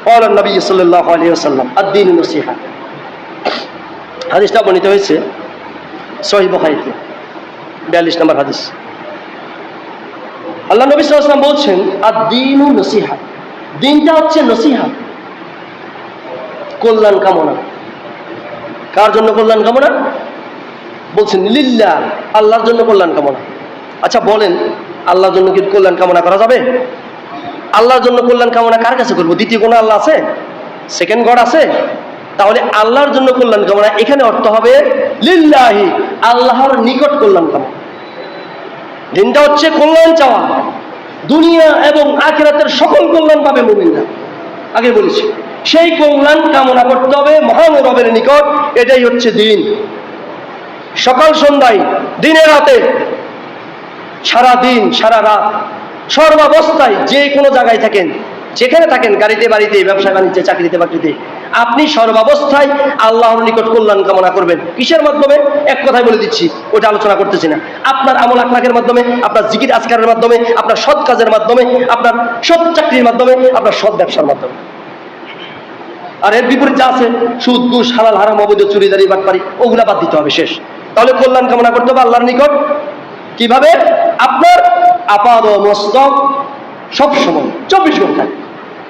قال النبي صلى الله عليه وسلم الدين نصيحة হাদিসটা বর্ণিত হয়েছে সহি বখারিতে বিয়াল্লিশ নম্বর হাদিস আল্লাহ নবী সাল্লাম বলছেন আর দিনু নসিহা দিনটা হচ্ছে নসিহা কল্যাণ কামনা কার জন্য কল্যাণ কামনা বলছেন লিল্লা আল্লাহর জন্য কল্যাণ কামনা আচ্ছা বলেন আল্লাহর জন্য কি কল্যাণ কামনা করা যাবে আল্লাহর জন্য কল্যাণ কামনা কার কাছে করব? দ্বিতীয় কোনো আল্লাহ আছে? সেকেন্ড গড আছে? তাহলে আল্লাহর জন্য কল্যাণ কামনা এখানে অর্থ হবে লিল্লাহি, আল্লাহর নিকট কল্যাণ কামনা। দিনটা হচ্ছে কল্যাণ চাওয়া। দুনিয়া এবং আখেরাতের সকল কল্যাণ পাবে মুমিনরা। আগে বলেছি, সেই কল্যাণ কামনা করতে হবে মহান রবের নিকট, এটাই হচ্ছে দিন। সকাল সন্ধ্যায় দিনে রাতে, সারা দিন, সারা রাত। সর্বাবস্থায় যে কোনো জায়গায় থাকেন, যেখানে থাকেন, গাড়িতে, বাড়িতে, ব্যবসা, বাণিজ্যে, চাকরিতে, বাকরিতে, আপনি সর্বাবস্থায় আল্লাহর নিকট কল্যাণ কামনা করবেন। কিসের মাধ্যমে? এক কথায় বলে দিচ্ছি, ওটা আলোচনা করতেছি না। আপনার আমল আখলাকের মাধ্যমে, আপনার জিকির আজকারের মাধ্যমে, আপনার সৎ কাজের মাধ্যমে, আপনার সৎ চাকরির মাধ্যমে, আপনার সৎ ব্যবসার মাধ্যমে। আর এর বিপরীত যা আছে, সুদ, ঘুষ, হালাল, হারাম, অবৈধ, চুরিদারি, বাটপারি, ওগুলা বাদ দিতে হবে শেষ। তাহলে কল্যাণ কামনা করতে হবে আল্লাহর নিকট। কীভাবে? আপনার আপাদ মস্তক সব সময় চব্বিশ ঘণ্টা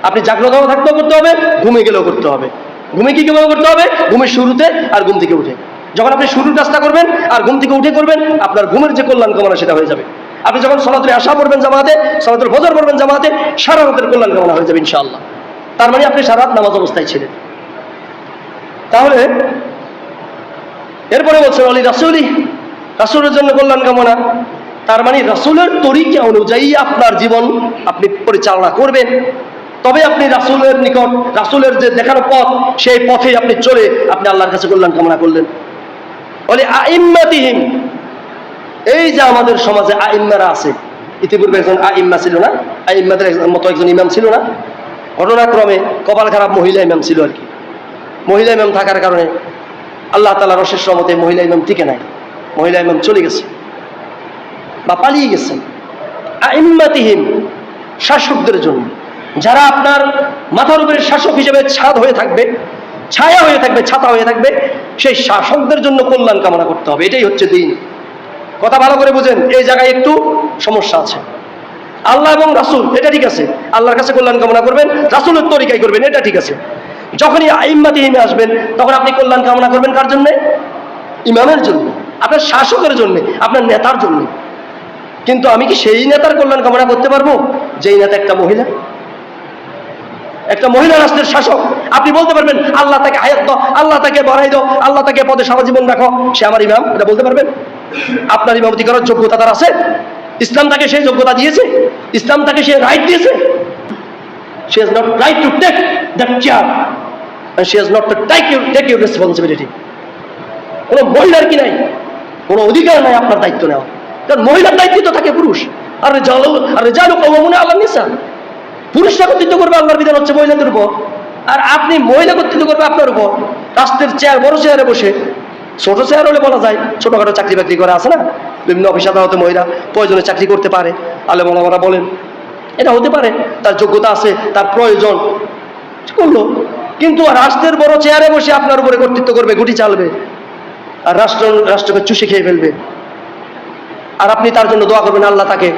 আপনি জাগ্রত থাকতেও করতে হবে, ঘুমে গেলেও করতে হবে। ঘুমে কি কীভাবে করতে হবে? ঘুমের শুরুতে আর ঘুম থেকে উঠে। যখন আপনি শুরুর কাজটা করবেন আর ঘুম থেকে উঠে করবেন, আপনার ঘুমের যে কল্যাণ কামনা সেটা হয়ে যাবে। আপনি যখন সলাতুল আশা পড়বেন জামাতে, সলাতুল ফজর পড়বেন জামাতে, সারা রাতের কল্যাণ কামনা হয়ে যাবে ইনশাআল্লাহ। তার মানে আপনি সারা রাত নামাজ অবস্থায় ছিলেন। তাহলে এরপরে বলছেন অলি রাসুলি, রাসুলের জন্য কল্যাণ কামনা। তার মানে রাসুলের তরিকা অনুযায়ী আপনার জীবন আপনি পরিচালনা করবেন। তবে আপনি রাসুলের নিকট, রাসুলের যে দেখানো পথ, সেই পথে আপনি চলে আপনি আল্লাহর কাছে কল্যাণ কামনা করলেন। বলে আইম্মাতিহীন এই যে আমাদের সমাজে আইম্মারা আছে, ইতিপূর্বে একজন আইম্মা ছিল না, আইম্মাদের মতো একজন ইমাম ছিল না। ঘটনাক্রমে কপাল খারাপ মহিলা ইমাম ছিল আর কি। মহিলা ইমাম থাকার কারণে আল্লাহ তালা রসের সমতে মহিলা ইমাম টিকে নাই। মহিলা ইমাম চলে গেছে। বা পালিয়ে গেছে। আইম্মাতিহীন শাসকদের জন্য। যারা আপনার মাথার উপরে শাসক হিসেবে ছাদ হয়ে থাকবে, ছায়া হয়ে থাকবে, ছাতা হয়ে থাকবে, সেই শাসকদের জন্য কল্যাণ কামনা করতে হবে। এটাই হচ্ছে দিন। কথা ভালো করে বুঝেন, এই জায়গায় একটু সমস্যা আছে। আল্লাহ এবং রাসুল, এটা ঠিক আছে। আল্লাহর কাছে কল্যাণ কামনা করবেন, রাসুলের তরিকাই করবেন, এটা ঠিক আছে। যখনই আইম্মাতি হিমে আসবেন, তখন আপনি কল্যাণ কামনা করবেন কার জন্যে? ইমামের জন্য, আপনার শাসকের জন্য, আপনার নেতার জন্য। কিন্তু আমি কি সেই নেতার কল্যাণ কামনা করতে পারব? যেই নেতা একটা মহিলা। একটা মহিলা রাষ্ট্রের শাসক। আপনি বলতে পারবেন আল্লাহ তাকে দাও আল্লাহ তাকে বাড়াই দাও আল্লাহ তাকে পদে সারা জীবন রাখো। সে আমার ইমাম এটা বলতে পারবেন? আপনার ইমামতি করার যোগ্যতা তার আছে? ইসলাম তাকে সেই যোগ্যতা দিয়েছে? ইসলাম তাকে সে রাইট দিয়েছে? সে has not right to take that chair and she has not to take your, take কোনো মহিলার কি নাই? কোনো অধিকার নাই আপনার দায়িত্ব নেওয়া কারণ মহিলার দায়িত্ব তো থাকে পুরুষ। আর রেজাল আর রেজালু কওয়ামুনা আল্লাহ পুরুষরা কর্তৃত্ব করবে আল্লাহর বিধান হচ্ছে মহিলাদের উপর। আর আপনি মহিলা কর্তৃত্ব করবে আপনার উপর। রাষ্ট্রের চেয়ার বড় চেয়ারে বসে। ছোট চেয়ার হলে বলা যায়, ছোটখাটো চাকরি বাকরি করে আছে না? বিভিন্ন অফিস আদালতে মহিলা প্রয়োজনে চাকরি করতে পারে। আলে মোলামারা বলেন, এটা হতে পারে, তার যোগ্যতা আছে, তার প্রয়োজন। করল কিন্তু রাষ্ট্রের বড় চেয়ারে বসে আপনার উপরে কর্তৃত্ব করবে, গুটি চালবে। আর রাষ্ট্র, রাষ্ট্রকে চুষে খেয়ে ফেলবে। আর আপনি তার জন্য দোয়া করবেন, আল্লাহ তাকে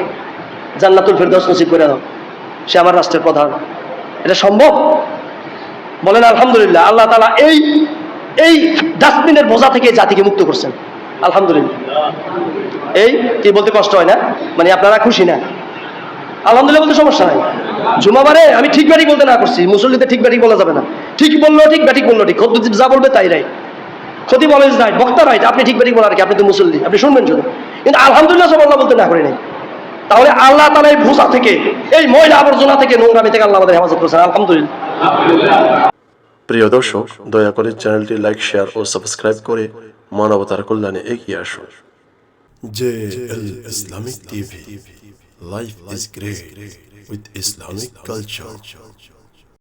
জান্নাতুল ফেরদৌস নসিব করে দাও। সে আমার রাষ্ট্রের প্রধান। এটা সম্ভব? বলেন, আলহামদুলিল্লাহ, আল্লাহ তালা এই এই ডাস্টবিনের বোঝা থেকে জাতিকে মুক্ত করছেন। আলহামদুলিল্লাহ। এই, কি বলতে কষ্ট হয় না? মানে আপনারা খুশি না? আলহামদুলিল্লাহ বলতে সমস্যা নাই। জুমাবারে আমি ঠিক ব্যাটিক বলতে না করছি মুসল্লিতে ঠিক ব্যাটিক বলা যাবে না। ঠিক বলল ঠিক, ব্যাটিক বলল ঠিক। যা বলবে তাই রাইট। ক্ষতি বলে রাইট বক্তা রাইট, আপনি ঠিক ব্যাটিক বলার কি? আপনি তো মুসল্লি, আপনি শুনবেন শুধু। কিন্তু আলহামদুলিল্লাহ সব আল্লাহ বলতে না করে নাই। তাহলে আল্লাহ তালা এই ভূষা থেকে এই ময়লা আবর্জনা থেকে নোংরামি থেকে আল্লাহ আমাদের হেফাজত করছেন আলহামদুলিল্লাহ। প্রিয় দর্শক দয়া করে চ্যানেলটি লাইক শেয়ার ও সাবস্ক্রাইব করে মানবতার কল্যাণে এগিয়ে আসুন। JL Islamic TV Life is great with Islamic culture.